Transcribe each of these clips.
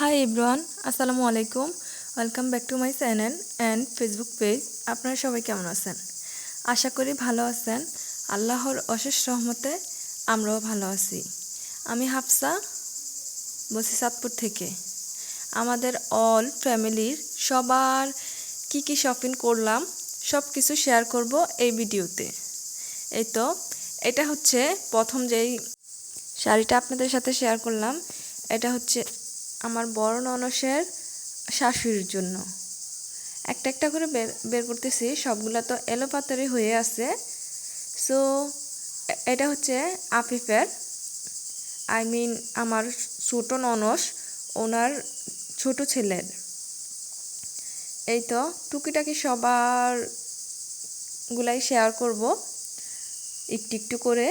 High everyone আসসালামু আলাইকুম welcome back to my channel and Facebook page আপনারা সবাই কেমন আছেন আশা করি ভালো আছেন আল্লাহর অশেষ রহমতে আমরাও ভালো আছি আমি হাফসা বসি সাতপুর থেকে আমাদের অল ফ্যামিলির সবার কি কি শপিং করলাম সব কিছু শেয়ার করব এই ভিডিওতে এই তো এটা হচ্ছে প্রথম যেই শাড়িটা আপনাদের সাথে শেয়ার করলাম এটা হচ্ছে আমার বড় ননসের শাশুড়ির জন্য। একটা একটা করে বের বের করতেছি, সবগুলা তো এলো পাতারি হয়ে আছে। সো এটা হচ্ছে আফিফের আই মিন আমার ছোটো ননস, ওনার ছোট ছেলের। এই তো, টুকিটাকি সবার গুলাই শেয়ার করব, একটু একটু করে।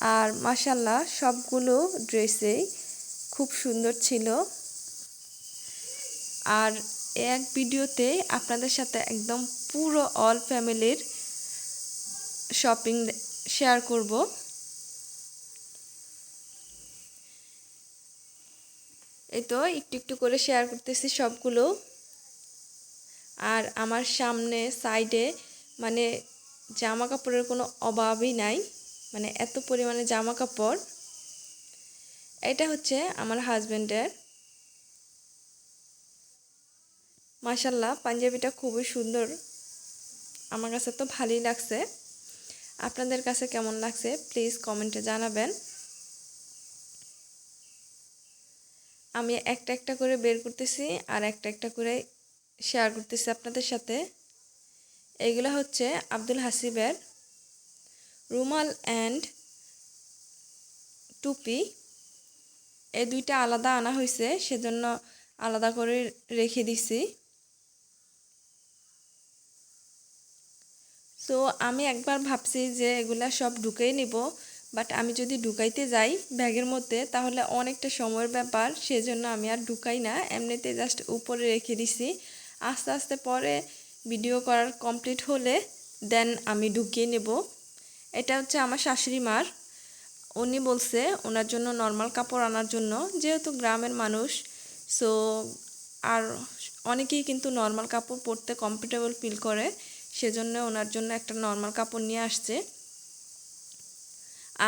আর মাসাল্লাহ সবগুলো ড্রেসেই খুব সুন্দর ছিল। আর এক ভিডিওতে আপনাদের সাথে একদম পুরো অল ফ্যামিলির শপিং শেয়ার করব। এই তো একটু একটু করে শেয়ার করতেছি সবগুলো। আর আমার সামনে সাইডে মানে জামা কাপড়ের কোনো অভাবই নাই। মানে এত পরিমাণে জামা কাপড় এটা হচ্ছে আমার হাজব্যান্ডের মাসাল্লাহ পাঞ্জাবিটা খুবই সুন্দর। আমার কাছে তো ভালোই লাগছে। আপনাদের কাছে কেমন লাগছে প্লিজ কমেন্টে জানাবেন। আমি একটা একটা করে বের করতেছি আর একটা একটা করে শেয়ার করতেছি আপনাদের সাথে। এগুলো হচ্ছে আব্দুল হাসিবের রুমাল অ্যান্ড টুপি। এই দুইটা আলাদা আনা হয়েছে, সেজন্য আলাদা করে রেখে দিছি। তো আমি একবার ভাবছি যে এগুলা সব ঢুকেই নিব, বাট আমি যদি ঢুকাইতে যাই ব্যাগের মধ্যে, তাহলে অনেকটা সময়ের ব্যাপার, সেজন্য আমি আর ঢুকাই না। এমনিতে জাস্ট উপরে রেখে দিছি। আস্তে আস্তে পরে ভিডিও করার কমপ্লিট হলে, দেন আমি ঢুকিয়ে নেব। এটা হচ্ছে আমার শাশুড়ি মার উনি বলছে ওনার জন্য নর্মাল কাপড় আনার জন্য, যেহেতু গ্রামের মানুষ সো আর অনেকেই কিন্তু নর্মাল কাপড় পরতে কমফোর্টেবল ফিল করে, সেজন্য ওনার জন্য একটা নর্মাল কাপড় নিয়ে আসছে।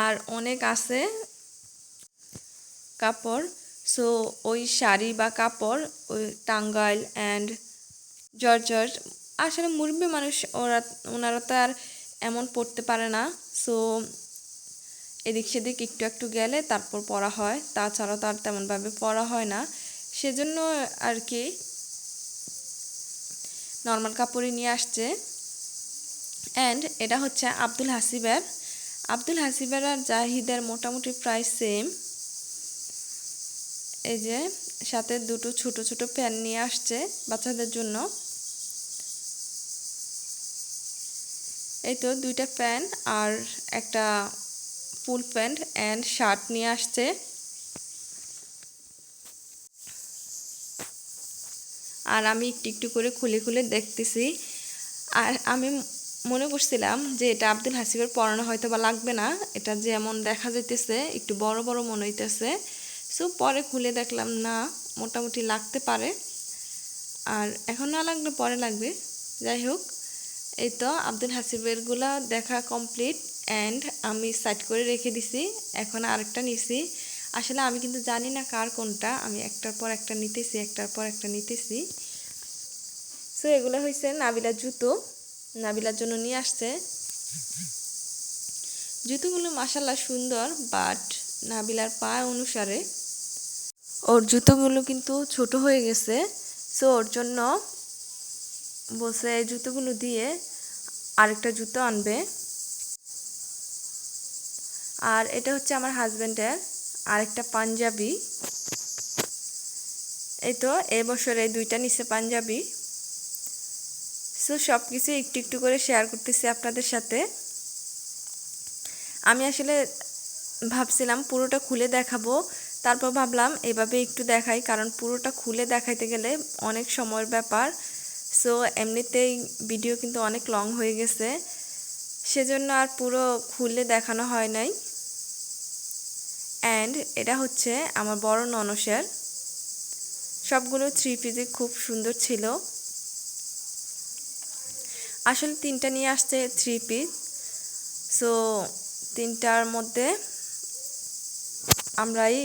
আর অনেক আছে কাপড় সো ওই শাড়ি বা কাপড়, ওই টাঙ্গাইল অ্যান্ড জর্জর্ট আসলে মুরব্বী মানুষ ওরা, ওনারা তো আর এমন পড়তে পারে না সো এদিক সেদিক একটু একটু গেলে তারপর পড়া হয়। তাছাড়া তো আর তেমনভাবে পড়া হয় না। সেজন্য আর কি নর্মাল কাপড়ই নিয়ে আসছে। অ্যান্ড এটা হচ্ছে আব্দুল হাসিবের। আব্দুল হাসিবের আর জাহিদের মোটামুটি প্রায় সেম এই যে সাথে দুটো ছোট ছোট প্যান নিয়ে আসছে বাচ্চাদের জন্য। এই তো দুইটা প্যান্ট আর একটা ফুল প্যান্ট অ্যান্ড শার্ট নিয়ে আসছে। আর আমি একটু একটু করে খুলে খুলে দেখতেছি। আর আমি মনে করছিলাম যে এটা আব্দুল হাসিবের পড়ানো হয়তো বা লাগবে না। এটা যেমন দেখা যাইতেছে, একটু বড় বড় মনে হইতেছে। সো পরে খুলে দেখলাম, না, মোটামুটি লাগতে পারে। আর এখন না লাগলে পরে লাগবে। যাই হোক, এই তো আব্দুল হাসিবেরগুলো দেখা কমপ্লিট। অ্যান্ড আমি সাইড করে রেখে দিছি। এখন আরেকটা নিছি। আসলে আমি কিন্তু জানি না কার কোনটা। আমি একটার পর একটা নিতেছি, একটার পর একটা নিতেছি। সো এগুলো হয়েছে নাবিলার জুতো। নাবিলার জন্য নিয়ে আসছে। জুতোগুলো মাসাল্লাহ সুন্দর বাট নাবিলার পা অনুসারে। ওর জুতোগুলো কিন্তু ছোট হয়ে গেছে। সো ওর জন্য এই জুতোগুলো দিয়ে আরেকটা জুতো আনবে। আর এটা হচ্ছে আমার হাজব্যান্ডের আরেকটা পাঞ্জাবি। এই তো এবছর এই দুইটা নিচে পাঞ্জাবি। সো সব কিছু একটু একটু করে শেয়ার করতেছি আপনাদের সাথে। আমি আসলে ভাবছিলাম পুরোটা খুলে দেখাবো, তারপর ভাবলাম এভাবে একটু দেখাই, কারণ পুরোটা খুলে দেখাইতে গেলে অনেক সময়ের ব্যাপার। সো, এমনিতেই ভিডিও কিন্তু অনেক লং হয়ে গেছে। সেজন্য আর পুরো খুলে দেখানো হয় নাই। অ্যান্ড এটা হচ্ছে আমার বড় ননসের। সবগুলো থ্রি পিসে খুব সুন্দর ছিল। আসলে তিনটা নিয়ে আসছে থ্রি পিস সো তিনটার মধ্যে আমরাই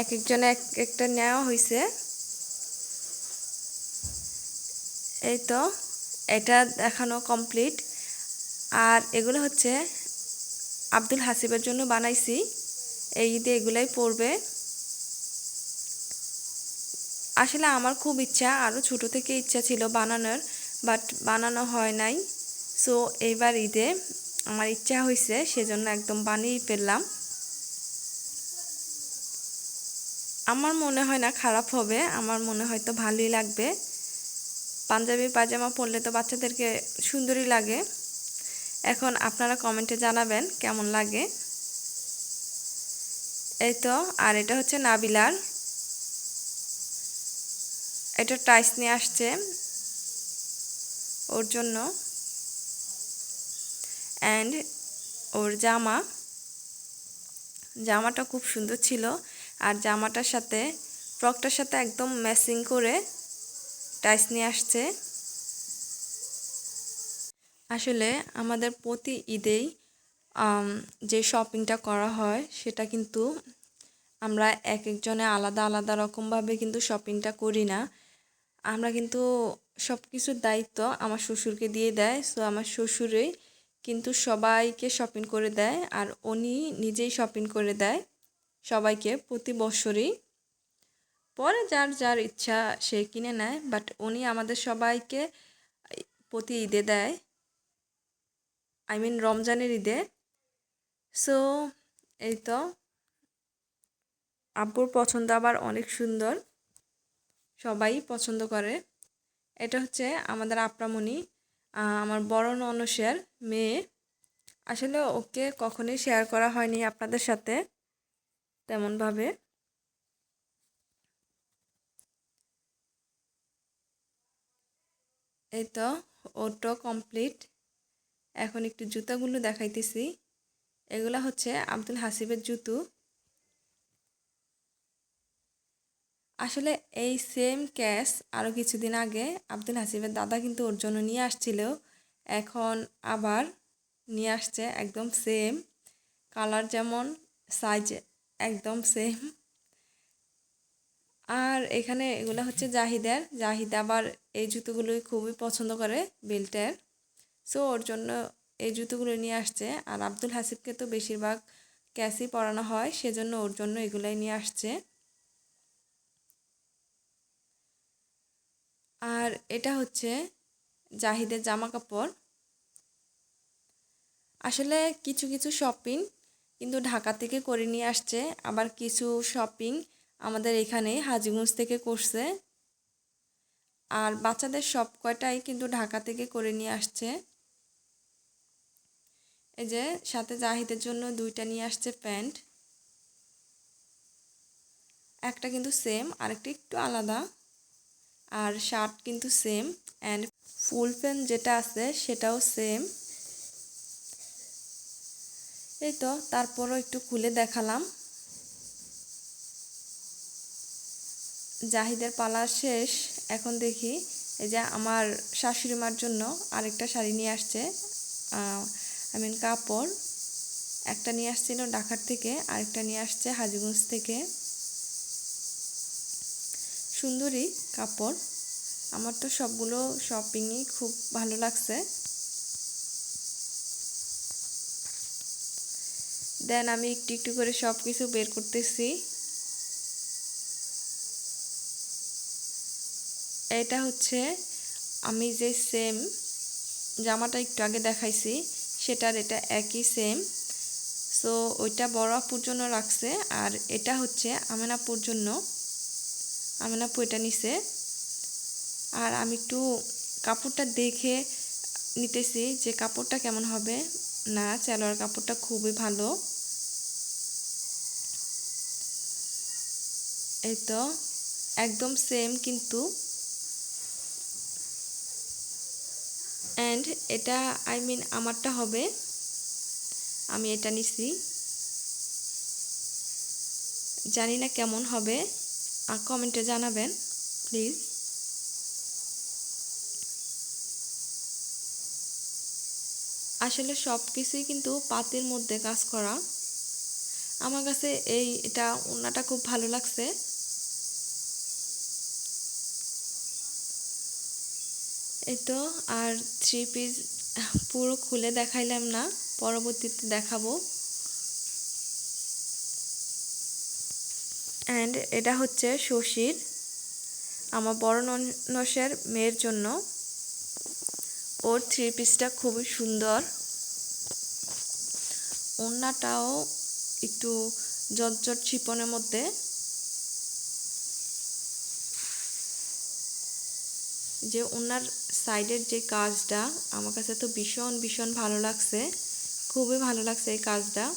এক একজনে এক একটা নেওয়া হয়েছে এই তো, এটা দেখানো কমপ্লিট আর এগুলো হচ্ছে আব্দুল হাসিবের জন্য বানাইছি। এই ঈদে এগুলাই পড়বে। আসলে আমার খুব ইচ্ছা আরও ছোটো থেকে ইচ্ছা ছিল বানানোর, বাট বানানো হয় নাই। সো, এইবার ঈদে আমার ইচ্ছা হয়েছে সেজন্য একদম বানিয়ে ফেললাম। আমার মনে হয় না খারাপ হবে, আমার মনে হয় তো ভালোই লাগবে। পাঞ্জাবি পাজামা পরলে তো বাচ্চাদেরকে সুন্দরই লাগে। এখন আপনারা কমেন্টে জানাবেন কেমন লাগে। এই তো, আর এটা হচ্ছে নাবিলার। এটা টাইস নিয়ে আসছে ওর জন্য। অ্যান্ড ওর জামা। জামাটা খুব সুন্দর ছিল। আর জামাটার সাথে ফ্রকটার সাথে একদম ম্যাচিং করে টাইস নিয়ে আসছে। আসলে আমাদের প্রতি ঈদেই যে শপিংটা করা হয়, সেটা কিন্তু আমরা এক একজনে আলাদা আলাদা রকমভাবে কিন্তু শপিংটা করি না। আমরা কিন্তু সব কিছুর দায়িত্ব আমার শ্বশুরকে দিয়ে দেয় সো আমার শ্বশুরেই কিন্তু সবাইকে শপিং করে দেয়, আর উনি নিজেই শপিং করে দেয় সবাইকে প্রতি বছরই। পরে যার যার ইচ্ছা সে কিনে নেয় বাট উনি আমাদের সবাইকে প্রতি ঈদে দেয়। আই মিন রমজানের ঈদে। সো এই তো। আব্বুর পছন্দ আবার অনেক সুন্দর। সবাই পছন্দ করে। এটা হচ্ছে আমাদের আপ্রামণি আমার বড় ননসের মেয়ে। আসলে ওকে কখনোই শেয়ার করা হয়নি আপনাদের সাথে, তেমনভাবে। এই তো, ওটো কমপ্লিট এখন একটু জুতাগুলো দেখাইতেছি। এগুলা হচ্ছে আব্দুল হাসিবের জুতো। আসলে এই সেম ক্যাশ আরও কিছুদিন আগে আব্দুল হাসিবের দাদা কিন্তু ওর জন্য নিয়ে আসছিল। এখন আবার নিয়ে আসছে একদম সেম কালার যেমন সাইজ একদম সেম আর এখানে এগুলো হচ্ছে জাহিদের। জাহিদ আবার এই জুতোগুলোই খুবই পছন্দ করে বেল্টের সো ওর জন্য এই জুতোগুলো নিয়ে আসছে। আর আব্দুল হাসিবকে তো বেশিরভাগ ক্যাসই পরানো হয়, সেজন্য ওর জন্য এগুলাই নিয়ে আসছে। আর এটা হচ্ছে জাহিদের জামা কাপড় আসলে কিছু কিছু শপিং কিন্তু ঢাকা থেকে করে নিয়ে আসছে। আবার কিছু শপিং আমাদের এখানে হাজিগঞ্জ থেকে করছে। আর বাচ্চাদের সব কয়টাই কিন্তু ঢাকা থেকে করে নিয়ে আসছে। এই যে সাথে জাহিদের জন্য দুইটা নিয়ে আসছে প্যান্ট। একটা কিন্তু সেম, আরেকটা একটু আলাদা। আর শার্ট কিন্তু সেম, অ্যান্ড ফুল প্যান্ট যেটা আছে সেটাও সেম। এই তো, তারপরও একটু খুলে দেখালাম। জাহিদের পালা শেষ। এখন দেখি, এই যে আমার শাশুড়ি মার জন্য আরেকটা শাড়ি নিয়ে আসছে আই মিন কাপড় একটা নিয়ে আসছিল ঢাকার থেকে, আরেকটা নিয়ে আসছে হাজিগঞ্জ থেকে। সুন্দরী কাপড়। আমার তো সবগুলো শপিংই খুব ভালো লাগছে। দেন আমি একটু একটু করে সব কিছু বের করতেছি। এটা হচ্ছে আমি যে সেম জামাটা একটু আগে দেখাইছি সেটার এটা একই সেম সো ওইটা বড় আপুর জন্য রাখছে, আর এটা হচ্ছে আমেনাপুর জন্য। আমেনাপু এটা নিছে। আর আমি একটু কাপড়টা দেখে নিতেছি যে কাপড়টা কেমন হবে। না, চালোয়ার কাপড়টা খুবই ভালো। এই তো, একদম সেম কিন্তু। অ্যান্ড এটা আই মিন আমারটা হবে। আমি এটা নিছি। জানি না কেমন হবে। আর কমেন্টে জানাবেন প্লিজ আসলে সব কিছুই কিন্তু পাতির মধ্যে কাজ করা। আমার কাছে এই, এটা ওনাটা খুব ভালো লাগছে। এই তো আর থ্রি পিস পুরো খুলে দেখাইলাম না, পরবর্তীতে দেখাবো। অ্যান্ড এটা হচ্ছে শশীর, আমার বড় ননসের মেয়ের জন্য। ওর থ্রি পিসটা খুবই সুন্দর। ওড়নাটাও একটু জটজট চিপনের মধ্যে। যে ওনার সাইডের যে কাজটা, আমার কাছে তো ভীষণ ভীষণ ভালো লাগছে। খুবই ভালো লাগছে এই কাজটা।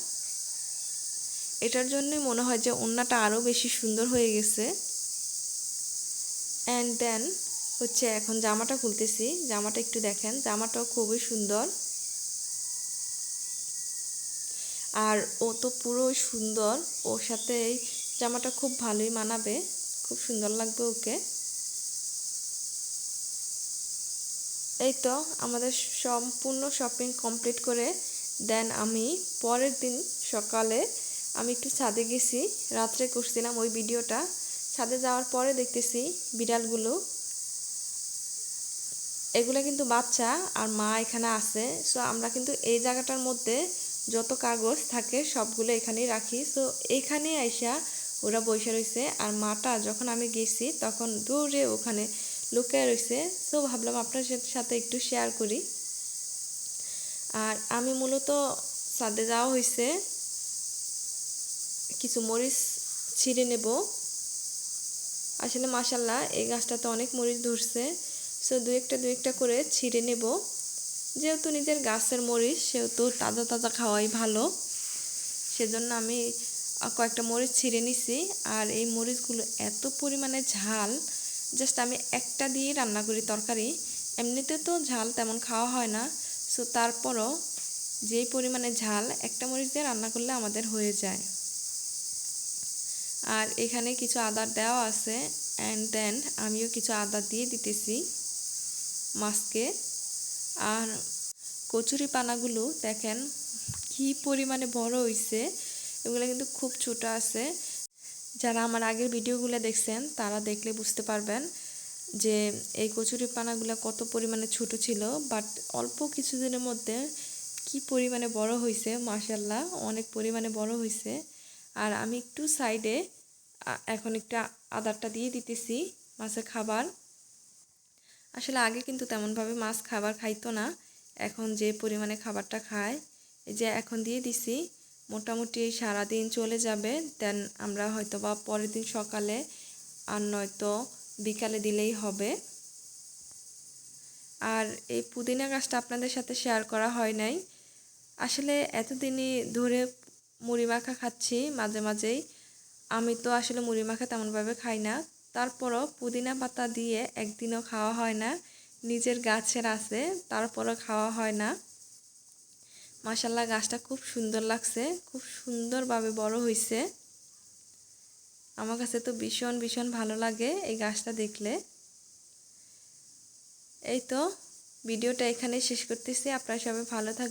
এটার জন্যই মনে হয় যে ওড়নাটা আরও বেশি সুন্দর হয়ে গেছে। অ্যান্ড দেন হচ্ছে এখন জামাটা খুলতেছি। জামাটা একটু দেখেন, জামাটাও খুবই সুন্দর। আর ও তো পুরো সুন্দর। ওর সাথে এই জামাটা খুব ভালোই মানাবে। খুব সুন্দর লাগবে ওকে। এই তো, আমাদের সম্পূর্ণ শপিং কমপ্লিট করে দেন আমি পরের দিন সকালে আমি একটু ছাদে গেছি, রাত্রে করছিলাম ওই ভিডিওটা। ছাদে যাওয়ার পরে দেখতেছি বিড়ালগুলো, এগুলো কিন্তু বাচ্চা আর মা এখানে আছে। সো আমরা কিন্তু এই জায়গাটার মধ্যে যত কাগজ থাকে সবগুলো এখানেই রাখি। সো এখানে আইসা ওরা বসে রয়েছে আর মাটা যখন আমি গেছি তখন দূরে ওখানে লুকিয়ে রয়েছে সো ভাবলাম আপনার সাথে একটু শেয়ার করি। আর আমি মূলত সাদে যাওয়া হয়েছে কিছু মরিচ ছিঁড়ে নেব। আসলে মাসাল্লাহ এই গাছটাতে অনেক মরিচ ধরছে। সো দু একটা দু একটা করে ছিঁড়ে নেব। যেহেতু নিজের গাছের মরিচ, সেহেতু তাজা তাজা খাওয়াই ভালো। সেজন্য আমি কয়েকটা মরিচ ছিঁড়ে নিছি। আর এই মরিচগুলো এত পরিমাণে ঝাল জাস্ট আমি একটা দিয়ে রান্না করি তরকারি, এমনিতে তো ঝাল তেমন খাওয়া হয় না। সো তারপরও যেই পরিমাণে ঝাল, একটা মরিচ দিয়ে রান্না করলে আমাদের হয়ে যায়। আর এখানে কিছু আদার দেওয়া আছে অ্যান্ড দেন আমিও কিছু আদা দিয়ে দিতেছি মাছকে। আর কচুরি পানাগুলো দেখেন কি পরিমাণে বড় হয়েছে এগুলো কিন্তু খুব ছোট আছে। যারা আমার আগের ভিডিওগুলো দেখছেন, তারা দেখলে বুঝতে পারবেন যে এই কচুরি পানাগুলো কত পরিমাণে ছোট ছিল বাট অল্প কিছুদিনের মধ্যে কি পরিমাণে বড় হয়েছে মাসাল্লাহ অনেক পরিমাণে বড় হয়েছে আর আমি একটু সাইডে এখন একটু আদারটা দিয়ে দিতেছি, মাছের খাবার। আসলে আগে কিন্তু তেমনভাবে মাছ খাবার খাইতো না, এখন যে পরিমাণে খাবারটা খায় যে এখন দিয়ে দিছি মোটামুটি সারাদিন চলে যাবে দেন আমরা হয়তো বা পরের দিন সকালে আর নয়তো বিকালে দিলেই হবে। আর এই পুদিনা গাছটা আপনাদের সাথে শেয়ার করা হয় নাই। আসলে এতদিনই ধরে মুড়ি মাখা খাচ্ছি মাঝে মাঝেই। আমি তো আসলে মুড়ি মাখা তেমনভাবে খাই না। তারপরও পুদিনা পাতা দিয়ে একদিনও খাওয়া হয় না। নিজের গাছের আছে, তারপরও খাওয়া হয় না। মাসাল্লাহ গাছটা খুব সুন্দর লাগছে, খুব সুন্দরভাবে বড় হয়েছে আমার কাছে তো ভীষণ ভীষণ ভালো লাগে এই গাছটা দেখলে। এই তো, ভিডিওটা এখানে শেষ করতেছি, আপনারা সবাই ভালো থাকবেন।